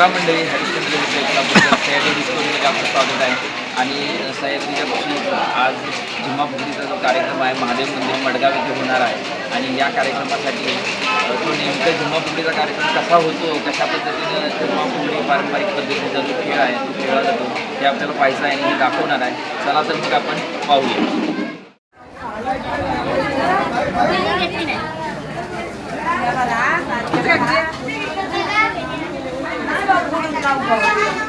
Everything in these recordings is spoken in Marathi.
श्रोता मंडळी हरिश्चंद्र आपलं स्वागत आहे. आणि सह्याद्रीच्या कुशी आज झिम्मा जो कार्यक्रम आहे महादेव मंदिर मडगाव येथे होणार आहे. आणि या कार्यक्रमासाठी तो नेमकं झिम्मा कार्यक्रम कसा होतो कशा पद्धतीनं झिम्मा पारंपरिक पद्धतीचा जो खेळ आहे तो खेळला जातो हे आपल्याला पाहायचं आहे आणि हे दाखवणार आहे. चला तर मग आपण पाहूया. Thank you.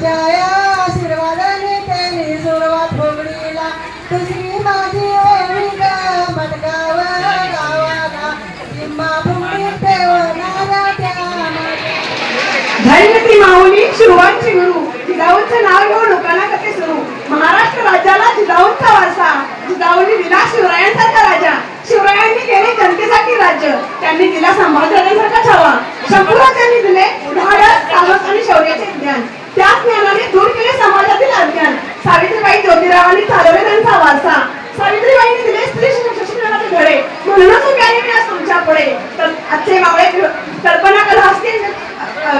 त्याच्या आशीर्वादाने त्यांनी सुरुवात भोगडीला तुझी माझी ओळी ग मडगाव गावाला. जिम्मा भूमी ठेवणारा त्या माझ्या माऊली शिवांची गुरु. जिजाऊंचं नाव घेऊन लोकांना कसे सुरू? महाराष्ट्र राज्याला जिजाऊंचा वारसा. जिजाऊंनी दिला शिवरायांसारखा राजा. शिवरायांनी केले जनतेसाठी राज्य. त्यांनी दिला संभाजीराजांसारखा छावा. शंभूराजांनी दिले धाडस साहस आणि शौर्याचे ज्ञान. त्याच ज्ञानाने दूर केले समाजातील अज्ञान. सावित्रीबाई ज्योतिरावांनी चालवले त्यांचा वारसा. सावित्रीबाईंनी दिले स्त्री शिक्षणाचे धडे. म्हणूनच उभे आहे मी आज तुमच्यापुढे. तर आजचे मावळे कल्पना कला असते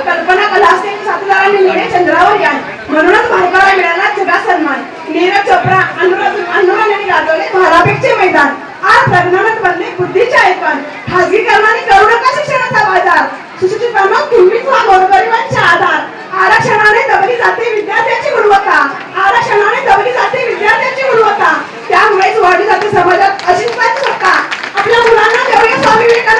कल्पना कला असते साथीदारांनी मिळे चंद्रावर यान म्हणूनच दबली जाते विद्यार्थ्यांची गुणवत्ता. आरक्षणाने दबली जाते विद्यार्थ्यांची गुणवत्ता. त्यामुळेच वाढली जाते समाजात अशी सत्ता आपल्या मुलांना तेवढे स्वामी विवेकानंद